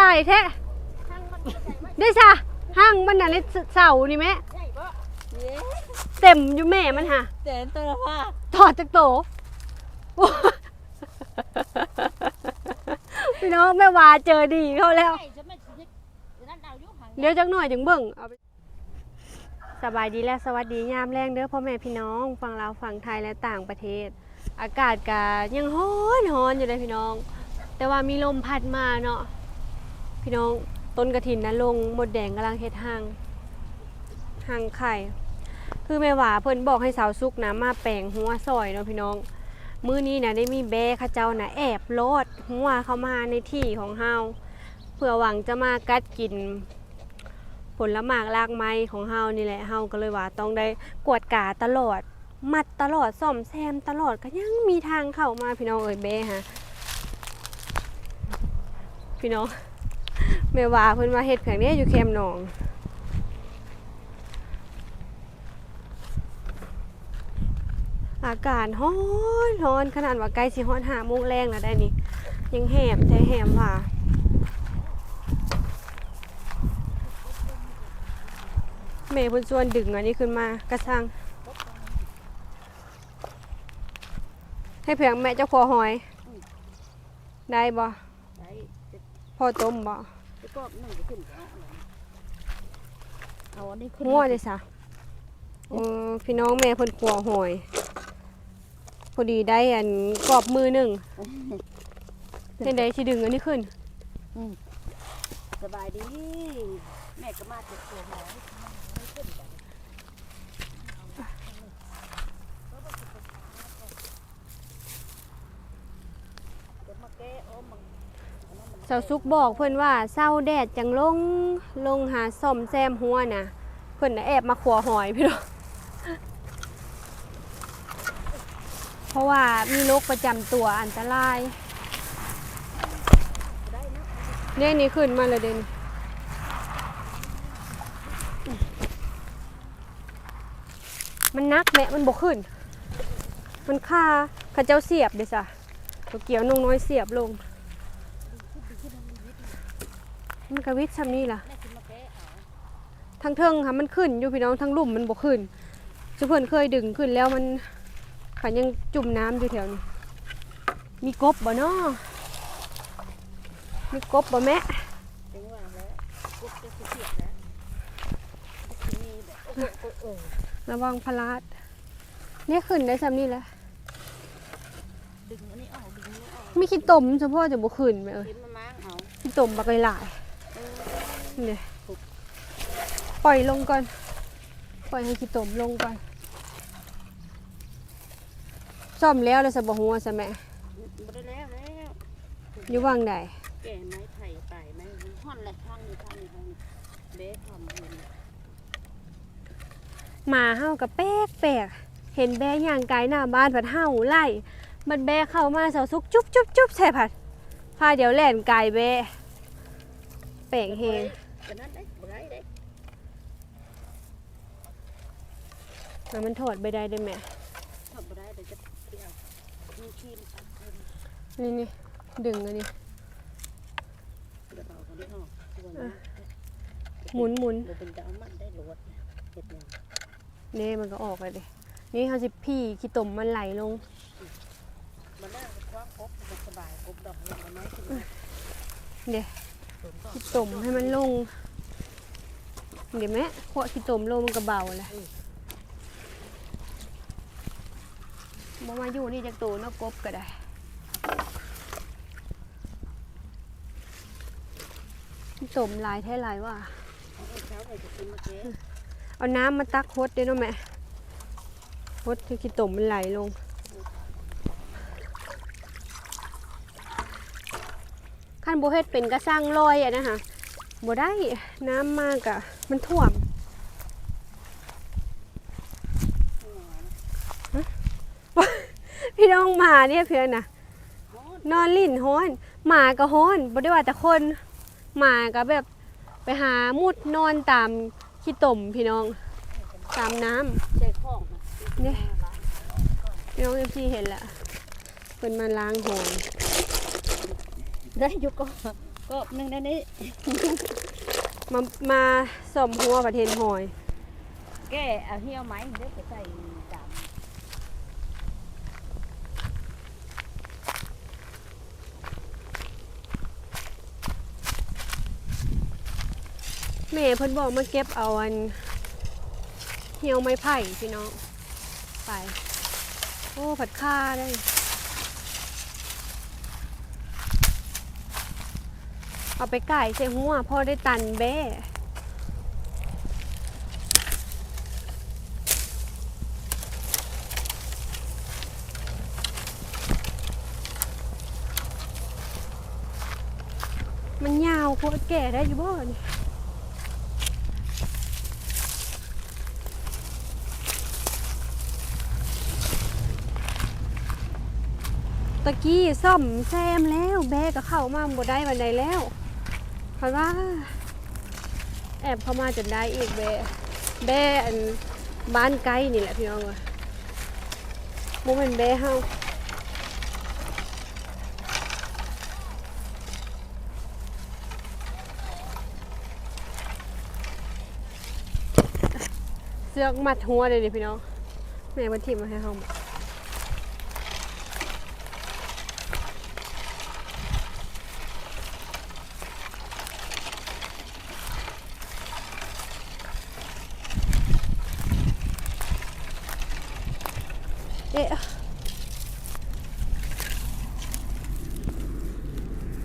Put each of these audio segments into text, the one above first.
ลายแท้ทางมันก็ใส่ไว้ได้ซะห้างมันน่ะในเสานี่แม่ใช่บ่เย้เต็มอยู่แม่มันหะเต็นตัวละว่าถอดจากโตโอ้พี่น้องแม่วาเจอดีเขาแล้วใช่จะไม่สิเดี๋ยวนั้นเอาอยู่ห่างเดี๋ยวจักหน่อยจึงเบิ่งเอาไปสบายดีและสวัสดียามแรงเด้อพ่อแม่พี่น้องฝั่งลาวฝั่งไทยและต่างประเทศ อากาศกายังร้อนร้อนอยู่เลยพี่น้อง แต่ว่ามีลมพัดมาเนาะ พี่น้องต้นกระถินนะลงหมดแดงกำลังเฮ็ดหางหางไข่ คือแม่หว่าเพิ่นบอกให้สาวซุกนะมาแปลงหัวซอยเนาะพี่น้อง มื้อนี้นะได้มีแบะข้าเจ้านะแอบโลดหัวเข้ามาในที่ของเฮาเพื่อหวังจะมากัดกิน ผลหมากรากไม้ของเฮานี่แหละเฮาก็เลยว่าต้องได้กวดกาตลอด มัดตลอดซ่อมแซมตลอดก็ยังมีทางเข้ามาพี่น้องเอ่ยแบะฮะพี่น้อง แม่ว่าเพิ่นว่าเฮ็ดแผงนี้อยู่แคมป์หนอง อากาศร้อนร้อนขนาดว่าใกล้สิฮอดห้าโมงแรงแล้วได้นี่ ยังแหมใจแหมว่าแม่เพิ่นชวนดึงอันนี้ขึ้นมากระชัง ให้เพียงแม่เจ้าขอหอย ได้บ่ใช่จะพ่อต้มบ่ จะก็นึ่งจะขึ้นก็เอาอันนี้ขึ้นงัวเลยซะเออพี่น้องแม่เพิ่นขัวหอย พอดีได้อันกรอบมือหนึ่งเห็นได้สิดึงอันนี้ขึ้นสบายดี แม่ก็มาจากตัวหมอไม่ขึ้นกันเดี๋ยวมาแก้โอ้มัง เสาวซุกบอกเพื่อนว่าเศร้าแดดจังลงลงหาซ่อมแซมหัวนะเพื่อนนะแอบมาขัวหอยพี่น้องเพราะว่ามีโรคประจำตัวอันตรายได้นะเนี่ยนี่ขึ้นมาเลยเดนมันนักแม่มันบกขึ้น มันค่าข้าเจ้าเสียบเด้สะตัวเกี่ยวนุ่งน้อยเสียบลง มันกระวิดซ้ำนี่ล่ะทางเทิงค่ะมันขึ้นอยู่พี่น้องทางลุ่มมันบกขึ้นจุเพิ่นเคยดึงขึ้นแล้วมันขันยังจุ่มน้ำอยู่แถวนี้ มีกบบ่เนาะมีกบบ่แม่จังหวะระวังพลาดเนี่ยขึ้นได้ซ้ำนี่แหละดึงอันนี้ออกดึงอันนี้ออกมีขี้ตมเฉพาะจะบ่ขึ้นไหมเอ้ยเห็นมันม้างเอาขี้ตมบักหลาย เนี่ยปล่อยลงก่อน ปล่อยให้ขี้ตมลงก่อนซ่อมแล้วเลยสบหัวซะแม่บ่ได้แล้วแล้วอยู่ว่างใดแก่ไม้ไผ่ไต่ไม้ห่อนแหละทางนี้ทางนี้ทางนี้เบ๊ทำเห็นหมาเฮากับแป๊กแปลกเห็นแบะย่างไกลหน้าบ้านผัดเฮาไล่มันแบะเข้ามาเสาซุกจุ๊บจุ๊บจุ๊บใส่ผัดพาเดี๋ยวแล่นไกลแบะแปลงเฮง แต่นั้นได้บ่ได้ได้แล้วมันถอดไปได้ด้วยแม่ทำบ่ได้เดี๋ยวจะเกี่ยวมีครีมตัดเพิ่มนี่นี่ดึงอันนี้เดี๋ยวเอาคนนี้ออกส่วนนะหมุนหมุนเป็นจะเอามันได้รวดเฮ็ดหยังนี่มันก็ออกไปเลยนี่เขาสิพี่ขี้ตมมันไหลลงมันน่าจะคว้างครบมันสบายครบดอกลงกันน้อยขึ้นเดี๋ยว ขี้ตมให้มันลง เดี๋ยวแม่ขวขี้ตมลงมันก็เบาแหละบ่มาอยู่นี่จากตัวนกกบก็ได้ขี้ตมลายแท้ลายว่า เอาน้ำมาตักฮดเด้เนาะแม่ฮดที่ขี้ตมมันไหลลง ขั้นโบเฮ็ดเป็นกระสร้างลอยอะนะคะบ่ได้น้ำมากอะมันท่วมพี่น้องหมาเนี่ยเพื่อนนะนอนลิ่นฮ้อนหมาก็ฮ้อนบ่ได้ว่าแต่คนหมาก็แบบไปหามุดนอนตามขี้ต่มพี่น้องตามน้ำใจคล้องเนี่ยพี่น้องเอฟซีเห็นแหละเป็นมาล้างหอน ได้อยู่ก็ก็หนึ่งนั่นนี่มามาสมหัวประเทศหอย แกเอาเหี่ยวไหมเดี๋ยวไปใส่จานแม่เพิ่นบอกมาเก็บเอาอัน เหี่ยวไม้ไผ่พี่น้องไป โอ้ผัดค่าได้ เอาไปไก่ใส่หัวพ่อได้ตันแบ้มันยาวโคตรแก่ได้อยู่บ่นี่ตะกี้ซ่อมแซมแล้วแบกก็เข้ามาบ่ได้วันใดแล้ว เพราะว่า แอบเข้ามาจนได้อีกแบแบอันบ้านไกลนี่แหละพี่น้องเอ้ยบ่แม่นแบเฮาเสือกมัดหัวเลยดิพี่น้อง แม่มันทิมมาให้เขาหมด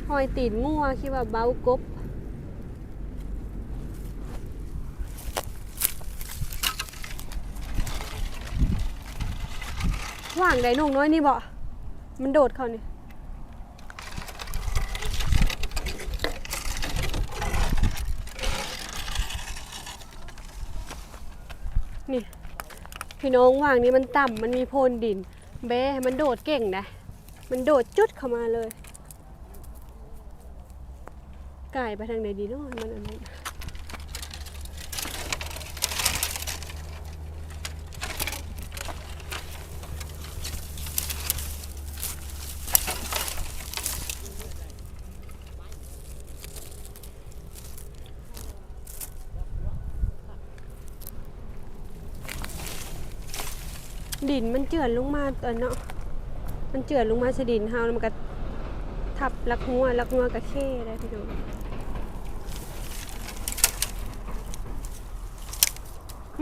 หอยตีนงัวคิดว่าเบากบว่างไดนุ่งน้อยนี่บ่ มันโดดเขานี่ พี่น้องว่างนี้มันต่ำมันมีโพนดิน เบ้มันโดดเก่งนะ มันโดดจุดเข้ามาเลยไก่ไปทางไหนดีเนาะมันอันนั้น ดินมันเจือนลงมาตัวเนาะมันเจือนลงมาสดินเฮาแล้วมันก็ทับลักงัวลักงัวกระเข้ได้พี่น้อง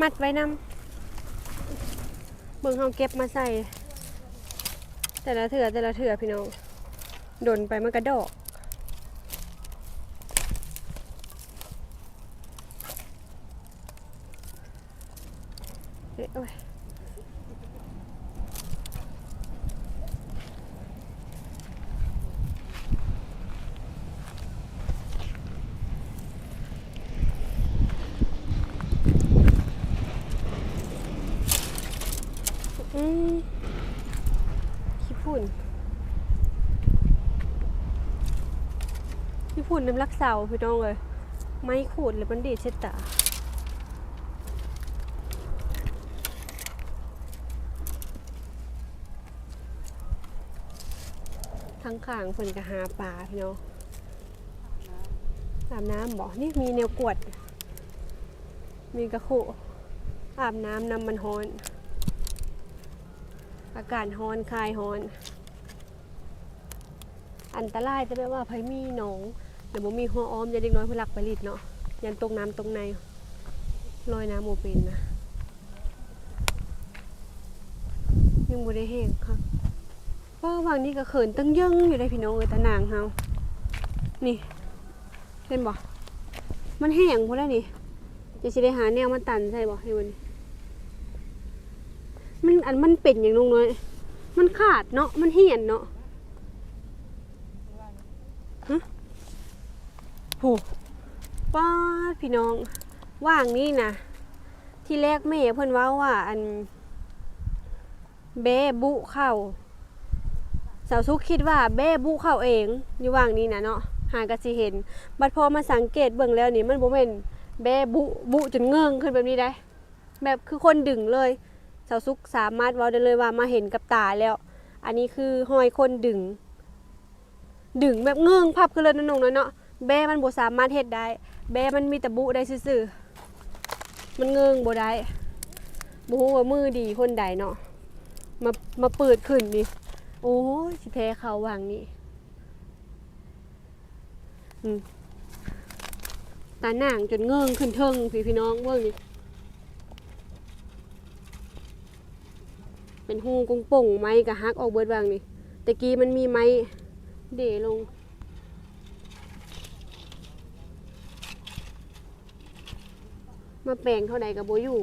มัดไว้นำเบิ่งเฮาเก็บมาใส่ แต่ละเถื่อแต่ละเถื่อพี่น้องดนไปมันกระดอก เอ้ยโอ้ย อืมขี้ฝุ่นขี้ฝุ่ นน้ำลักเสาพี่น้องเลยไม่ขูดเลยมันดีเช็ดตาทั้งข้างเพิ่นก็หาปลาพี่น้องอาบน้ำบ่นี่มีแนวกวด มีกระขุอาบน้ำน้ำมันฮ้อน อากาศฮ้อนคลายฮ้อน อันตรายจะแปลว่าไผมีหนอง หรือบ่มีหัวอ้อมจะเด็กน้อยผู้หลักไปลิดเนาะยันตกน้ำตรงในลอยน้ำโมเป็นนะยังบ่ได้แห้งค่ะว่าบางนี้ก็เขินตั้งยึงอยู่ได้พี่น้องเอ้ยตะนางเฮานี่เห็นบ่มันแห้งพุ่นแล้วนี่จะสิได้หาแนวมาตันใช่บ่ให้วันนี้มันอันมันเป็นอย่างน้อยมันขาดเนาะมันเหี่ยนเนาะ ฮะโหป้าพี่น้องว่างนี่นะที่แรกแม่เพิ่อนว่าว่าอันเบบุเข้าสาวซุกคิดว่าเบบุเข้าเองอยู่ว่างนี้นะเนาะหากะสิเห็น บัดพอมาสังเกตเบิ่งแล้วนี่มันบ่แม่นเบบุบุจนเงิงขึ้นแบบนี้ได้ แบบคือคนดึงเลยสาวซุกสามารถว้าได้เลยว่ามาเห็นกับตาแล้ว อันนี้คือหอยคนดึง ดึงแบบเงื่องพับขึ้นเลยนะน้องน้อยเนาะ เบมันบ่สามารถเฮ็ดได้เบมันมีแต่บุได้ซื่อๆมันเงิงบ่ได้บ่ฮู้ว่ามือดีคนใดเนาะมามาเปิดขึ้นนี่โอ้สิแท้เขาวางนี่อืมตาหน่างจนเงิงขึ้นเทิงพี่พี่น้องเบิ่งนี่เป็นหูกงป่งไม้กับฮักออกเบิดวางนี่ตะกี้มันมีไม้เดลง มาแปลงเท่าใดกับโบอยู่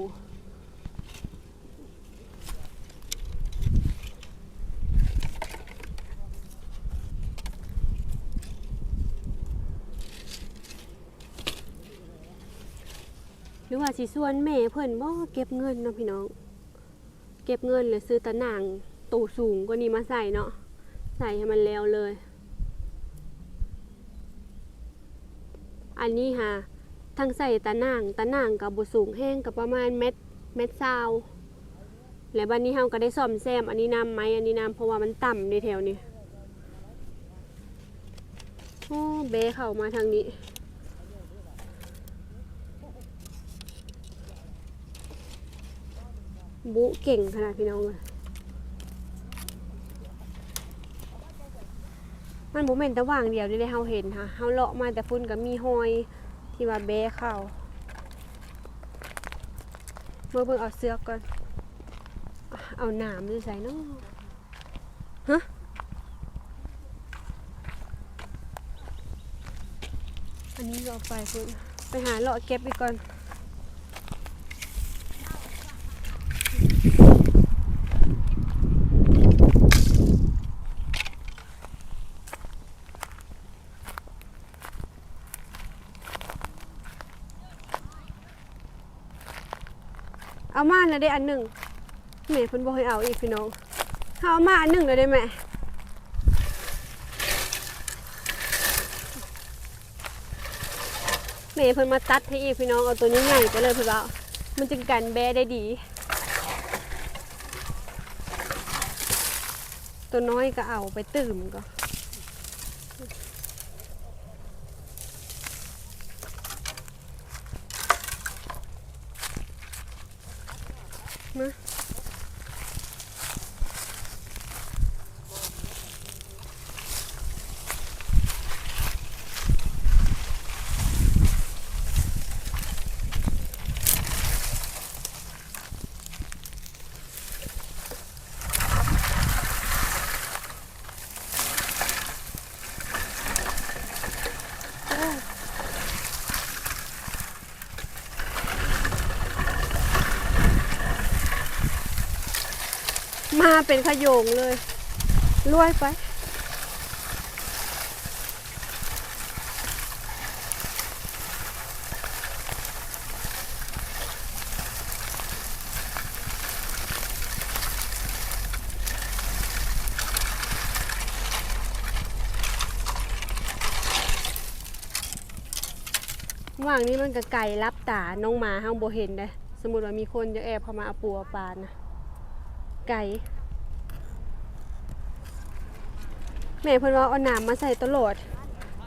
หรือว่าสิส่วนแม่เพิ่อนบ่เก็บเงินเนาะพี่น้อง เก็บเงินหรือซื้อตะหนังตูสูงกว่านี้มาใส่เนาะใส่ให้มันแล้วเลย อันนี้ค่ะ ทั้งใส่ตะนางตะนางกับบุสูงแห้งกับประมาณเม็ดเม็ดซาวและบันนี้เฮาก็ได้ซ่อมแซมอันนี้น้ำไหมอันนี้น้ำเพราะว่ามันต่ำในแถวนี้โอ้เบเข้ามาทางนี้บุเก่งขนาดพี่น้องเลยมันบุเมนแต่ว่างเดียวนี่ได้เฮาเห็นค่ะเฮาเลาะมาแต่ฟุ้นก็มีหอย ที่ว่าเบ้เข้าเมื่อเบิ่งเอาเสื้อก่อน เอาหนามจะใส่น้องฮะอันนี้เอาไปเพื่อไปหาเลาะเก็บอีกก่อน แล้วได้อันหนึ่งแม่เพิ่นบอกให้เอาอีกพี่น้องเอามาอันหนึ่งเลยได้ไหมแม่เพิ่นมาตัดให้อีกพี่น้องเอาตัวนี้ใหญ่ไปเลยเพิ่นว่ามันจึงกันแบได้ดี ตัวน้อยก็เอาไปตื่มก็ มาเป็นขยงเลยรวยไป ว่างนี้มันก็ไก่รับตาน้องหมาห้างโบเห็นได้สมมติว่ามีคนจะแอบเข้ามาเอาปูเอาปลานะ ไก่แม่เพิ่นว่าเอาหนามมาใส่ตลอด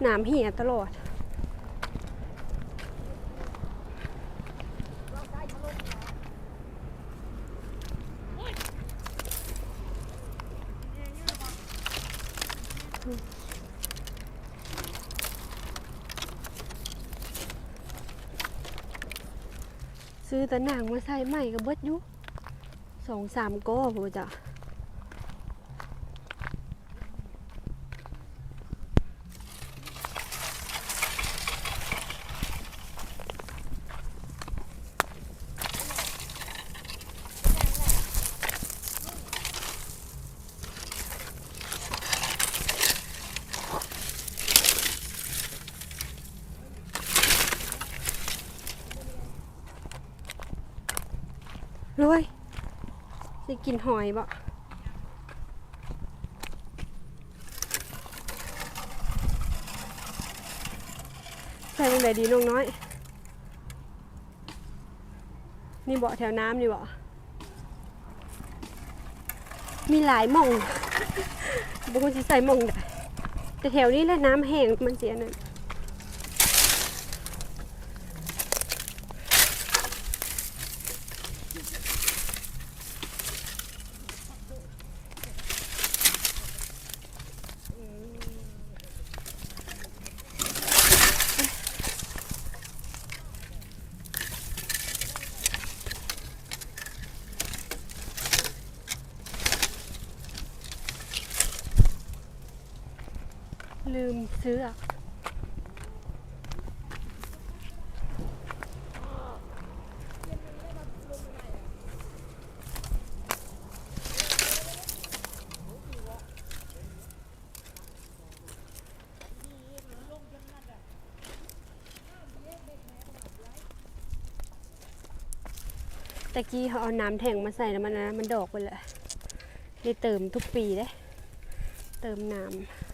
หนามเหี่ยตลอด ซื้อแต่หนังมาใส่ใหม่กับเบิดยุ สองสามก้อพ่จ้ะ กินหอยบ่ใส่ตรงไหนดีน้องน้อย นี่บ่แถวน้ำนี่บ่มีหลายมองบุคคลสิใส่มองได้แต่แถวนี้แหละน้ำแห้งมันเสียนั่น เสื้อตะกี้เขาเอาน้ำแทงมาใส่แล้วมันนะมันดอกไปเลยได้เติมทุกปีเลยเติมน้ำ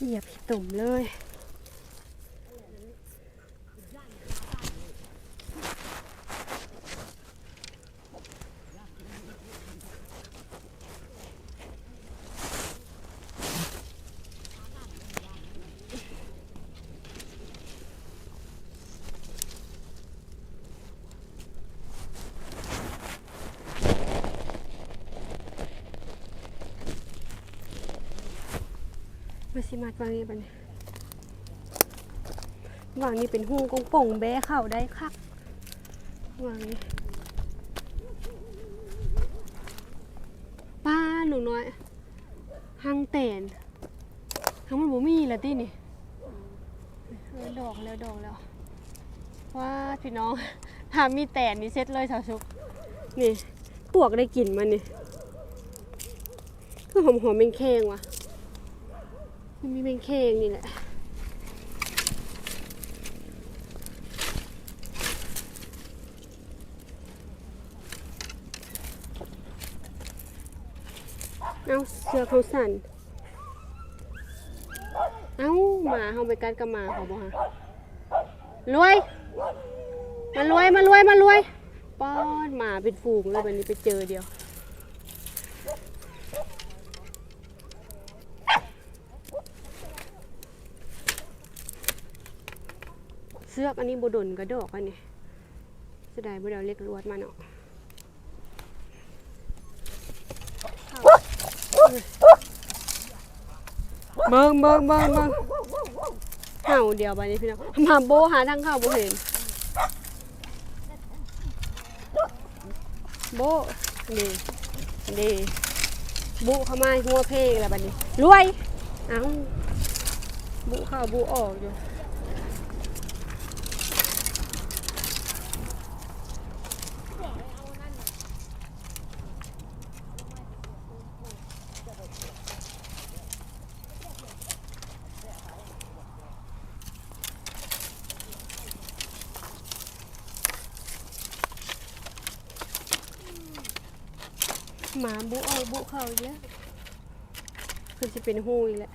เหยียบตุ่มเลย มัดวางนี่ปะเนี่ยวางนี่เป็นหูกงป่งแบ้เข่าได้คักวางนี่ป้าหนูน้อยหังแตนทั้งมันบ่มีแล้วตินี่ดอกแล้วดอกแล้วว่าพี่น้องถามีแตนนี่เซ็ตเลยชาวชุกนี่ปวกได้กลิ่นมันนี่คือหอมหอมเป็นแข้งว่ะ มันมีเป็นเคงนี่แหละเอาเสือเขาสั่น เอาหมาเขาไปกัดกับหมาเขาบ่ฮะรวย มารวย มารวย มารวยป้อนหมาเป็นฝูงเลยวันนี้ไปเจอเดียว สือกอันนี้บดนกระดอกอันนี้จะได้บ่ได้เอาเล็กลวดมาเนาะเบิ่งเบิ่งเบิ่งเบิ่งเห่าเดียวไปนี่พี่น้องมาโบหาทางเข้าบ่เห็นโบนี่นี่บุเข้ามาหัวเพลงแล้วบัดนี้รวยเอ้าบุเข้าบุออกอยู่ หมาบุ เอาบุเขาเยอะคือจะเป็นหูอีกแหละ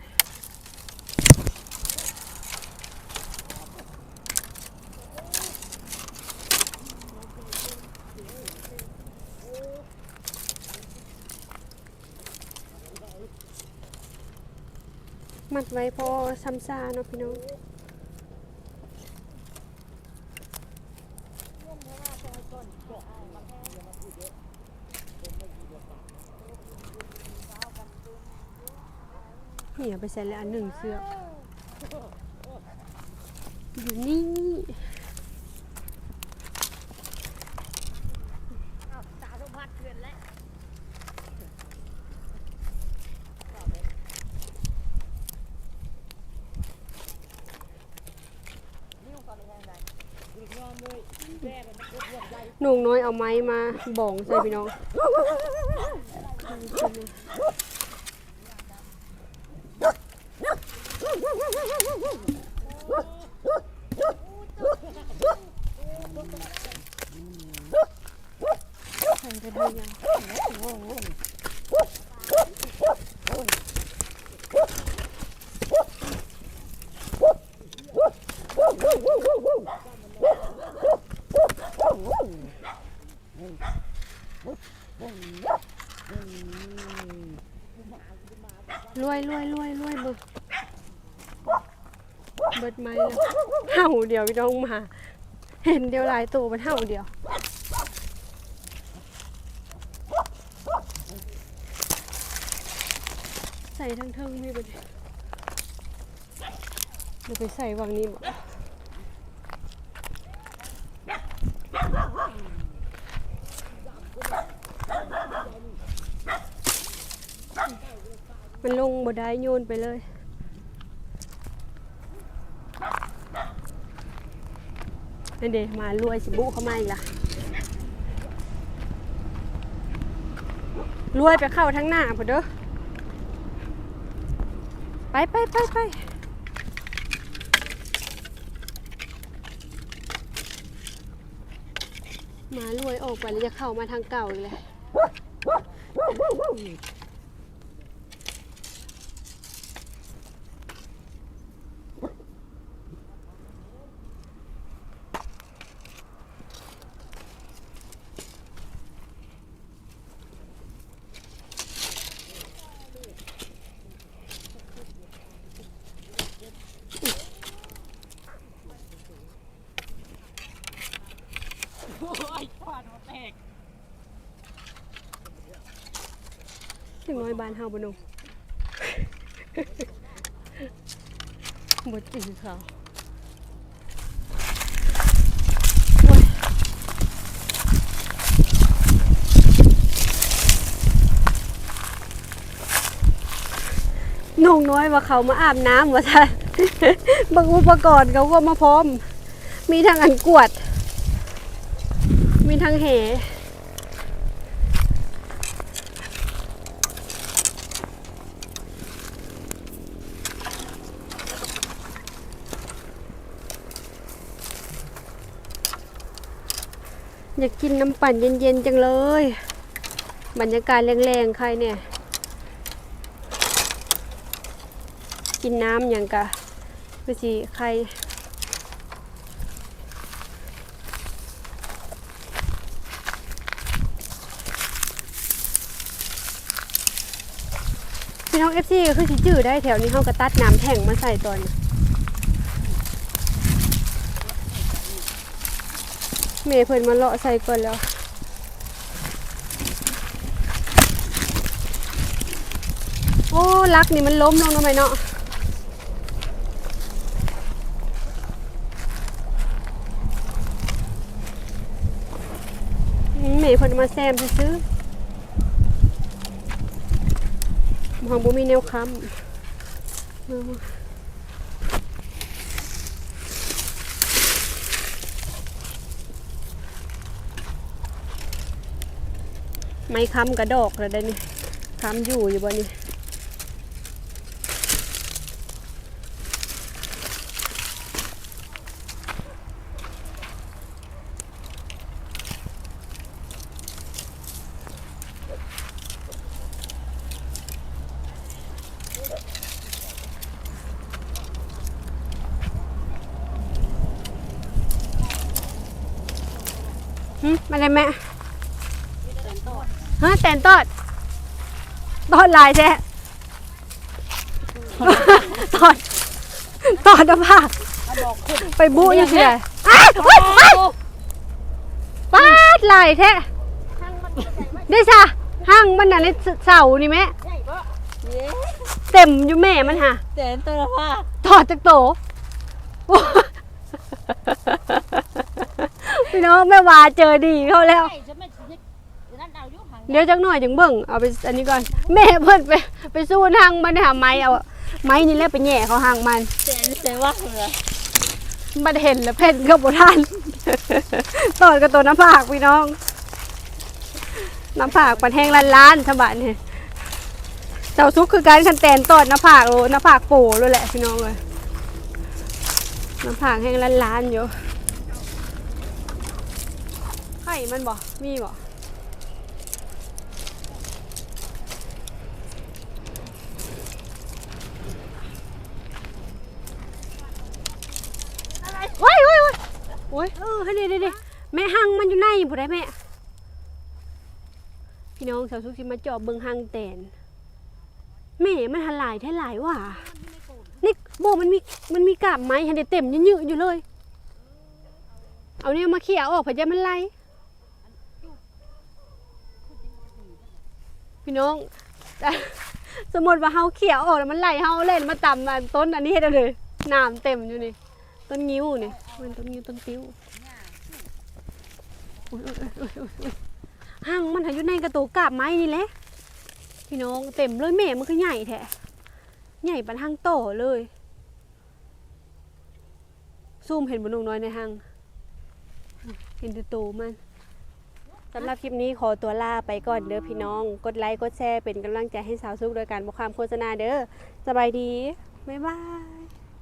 มัดไว้พอซ้ำซาเนาะพี่น้อง นี่เอา ไปใส่เลยอันหนึ่งเสื้ออยู่นี่หนุ่งน้อยเอาไม้มาบ่องใส่พี่น้องใส่ไปได้ยังรวยรวยรวยรวยเบิดเบิดไม้แล้ว เดียวพี่น้องมา เห็นเดียวหลายตัวมันเห่าเดียวใส่ทั้งเทิงมีบ่ดิเดี๋ยวไปใส่วังนี้บ่มันลงบ่ได้โยนไปเลย นั่นเดมารวยสิบุเข้ามาอีกละรวยไปเข้าทั้งหน้าพอเด้อไปไปไปไปมารวยออกไปแล้วจะเข้ามาทางเก่าอีกเลยถึงน้อย บานเฮาบ่หนุ่มบ่จือเขาน้องน้อยว่าเขามาอาบน้ำว่าท่านบางอุปกรณ์เขาก็มาพร้อม มีทั้งอันกวด มีทั้งเห อยากกินน้ำปั่นเย็นๆจังเลย บรรยากาศแรงๆใครเนี่ย กินน้ำอย่างกะคือสิใครพี่น้องเอฟซีก็คือสิจื้อได้แถวนี้เขาก็ตัดน้ำแท่งมาใส่ตอนนี้ เมย์เพิ่นมาเลาะใส่ก่อนแล้วโอ้ลักนี่มันล้มลงทำไมเนาะเมย์เพิ่นมาแซมซื้อๆมองบ่มีแนวค้ำเอา ไม้ค้ำกระดอกแล้วได้นี่ค้ำอยู่อยู่บ่นี่มาเลยแม่ แตนตอดตอดลายแท้ตอดตอดนะพ่ามาบอกคุณไปบุยังไงอ้าวโอ๊ยโอ๊ยปาดลายแท้ทั้งมันใหญ่ไหมได้ซะห้างมันน่ะในเสานี่แม่ใหญ่ปะเย้เต็มอยู่แม่มันฮะแสนตัวละผ้าถอดจากโตโอ้พี่น้องแม่วาเจอดีเขาแล้ว เอายุหังเดี๋ยวจักหน่อยจังเบิ่งเอาไปอันนี้ก่อน แม่เพิ่นไปไปสู้ทางมันหาไม้เอาไม้นี่แหละไปแหย่เขาหางมันแสนแสนว่าเหรอมันเห็นแล้วเพ่นก็บ่ทันตอนกับตัวน้ำผากพี่น้อง น้ำผากปันแห้งล้านล้านๆสบายนี่เจ้าซุกคือการคันแตนตอดน้ำผากโอ้น้ำผากโป่เลยแหละพี่น้องเลยน้ำผากแห้งล้านล้านๆอยู่ไข่มันบ่มีบ่ โอ้ยโอ้ยโอ้ยโอ้ยเออให้ดิดิแม่หังมันอยู่ในผู้ใดแม่ พี่น้องสาวซุกสิมาเจอบเบิงหังแตนแม่มันหันหลายแท้หลายว่ะนี่โบมันมีมันมีกาบไม้หันได้เต็มยืดอยู่เลย เอาเนี่ยมาเขี่ยออกเพื่อจะมันไล่พี่น้องสมมติว่าเฮาเขี่ยออกแล้วมันไหลเฮาเล่นมาต่ำมาต้นอันนี้เฮ็ดเอาเลยน้ำเต็มอยู่นี่ ต้นงิ้วนี่มันต้นงิ้วต้นติ้วห่างมันหาอยู่ในกระตูกาบไม้นี่แหละพี่น้องเต็มเลยแม่มันก็ใหญ่แท้ใหญ่ปันห้างโตเลย ซูมเห็นบนนุงน้อยในห้างเห็นแต่โตมันสำหรับคลิปนี้ขอตัวลาไปก่อนเด้อพี่น้อง กดไลค์กดแชร์เป็นกำลังใจให้สาวซุกโดยการบอกความโฆษณาเด้อสบายดี บ๊ายบาย